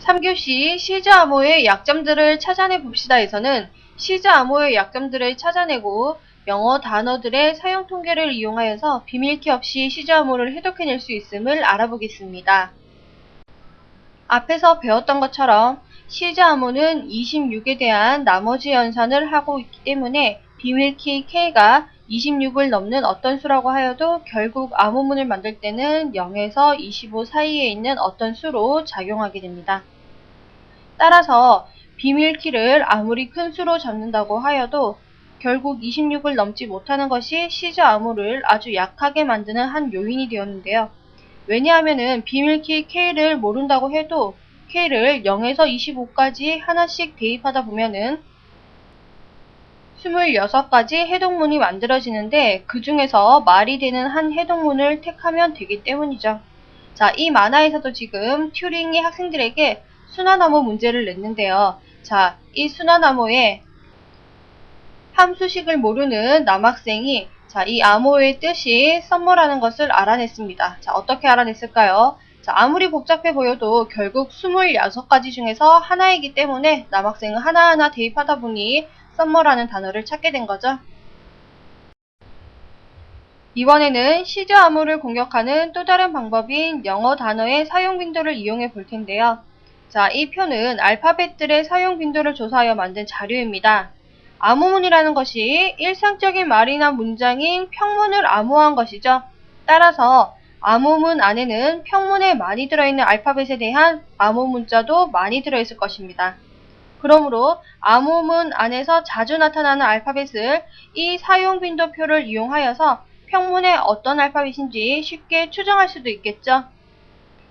3교시 시즈 암호의 약점들을 찾아내 봅시다에서는 시즈 암호의 약점들을 찾아내고 영어 단어들의 사용 통계를 이용하여서 비밀키 없이 시즈 암호를 해독해낼 수 있음을 알아보겠습니다. 앞에서 배웠던 것처럼 시즈 암호는 26에 대한 나머지 연산을 하고 있기 때문에 비밀키 K가 26을 넘는 어떤 수라고 하여도 결국 암호문을 만들 때는 0에서 25 사이에 있는 어떤 수로 작용하게 됩니다. 따라서 비밀키를 아무리 큰 수로 잡는다고 하여도 결국 26을 넘지 못하는 것이 시즈 암호를 아주 약하게 만드는 한 요인이 되었는데요. 왜냐하면 비밀키 K를 모른다고 해도 K를 0에서 25까지 하나씩 대입하다 보면은 26가지 해독문이 만들어지는데 그 중에서 말이 되는 한 해독문을 택하면 되기 때문이죠. 자, 이 만화에서도 지금 튜링이 학생들에게 순환암호 문제를 냈는데요. 자, 이 순환암호에 함수식을 모르는 남학생이 자, 이 암호의 뜻이 썸머라는 것을 알아냈습니다. 자, 어떻게 알아냈을까요? 자, 아무리 복잡해 보여도 결국 26가지 중에서 하나이기 때문에 남학생은 하나하나 대입하다 보니 썸머라는 단어를 찾게 된 거죠. 이번에는 시즈 암호를 공격하는 또 다른 방법인 영어 단어의 사용 빈도를 이용해 볼 텐데요. 자, 이 표는 알파벳들의 사용 빈도를 조사하여 만든 자료입니다. 암호문이라는 것이 일상적인 말이나 문장인 평문을 암호한 것이죠. 따라서 암호문 안에는 평문에 많이 들어있는 알파벳에 대한 암호 문자도 많이 들어있을 것입니다. 그러므로 암호문 안에서 자주 나타나는 알파벳을 이 사용 빈도표를 이용하여서 평문에 어떤 알파벳인지 쉽게 추정할 수도 있겠죠.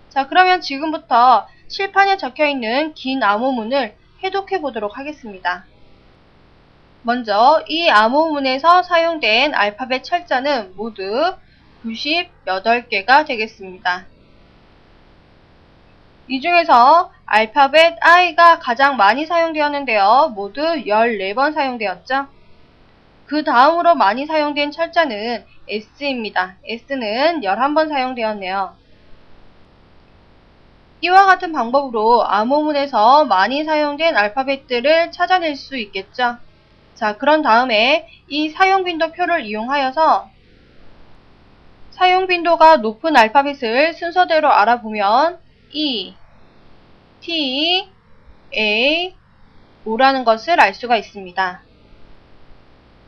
자, 그러면 지금부터 칠판에 적혀 있는 긴 암호문을 해독해 보도록 하겠습니다. 먼저 이 암호문에서 사용된 알파벳 철자는 모두 98개가 되겠습니다. 이 중에서 알파벳 I가 가장 많이 사용되었는데요. 모두 14번 사용되었죠. 그 다음으로 많이 사용된 철자는 S입니다. S는 11번 사용되었네요. 이와 같은 방법으로 암호문에서 많이 사용된 알파벳들을 찾아낼 수 있겠죠. 자, 그런 다음에 이 사용 빈도표를 이용하여서 사용 빈도가 높은 알파벳을 순서대로 알아보면 E, T, A, O라는 것을 알 수가 있습니다.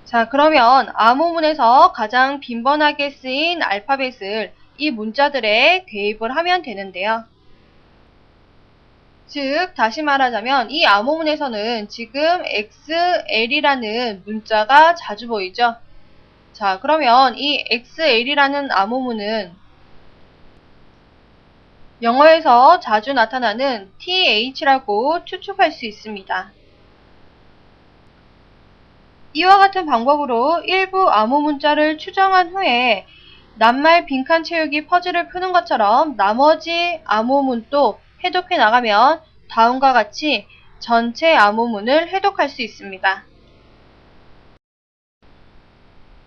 자, 그러면 암호문에서 가장 빈번하게 쓰인 알파벳을 이 문자들에 대입을 하면 되는데요. 즉, 다시 말하자면 이 암호문에서는 지금 XL이라는 문자가 자주 보이죠? 자, 그러면 이 XL이라는 암호문은 영어에서 자주 나타나는 TH라고 추측할 수 있습니다. 이와 같은 방법으로 일부 암호 문자를 추정한 후에 낱말 빈칸 채우기 퍼즐을 푸는 것처럼 나머지 암호문도 해독해 나가면 다음과 같이 전체 암호문을 해독할 수 있습니다.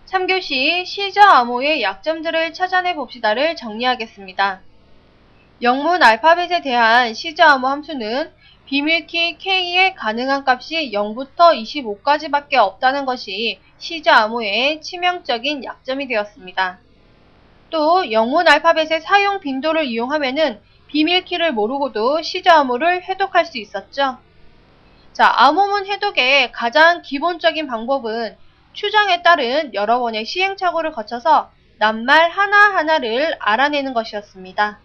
3교시 시저 암호의 약점들을 찾아내 봅시다를 정리하겠습니다. 영문 알파벳에 대한 암호 함수는 비밀키 K의 가능한 값이 0부터 25까지밖에 없다는 것이 암호의 치명적인 약점이 되었습니다. 또 영문 알파벳의 사용 빈도를 이용하면은 비밀키를 모르고도 암호를 해독할 수 있었죠. 자, 암호문 해독의 가장 기본적인 방법은 추정에 따른 여러 번의 시행착오를 거쳐서 낱말 하나하나를 알아내는 것이었습니다.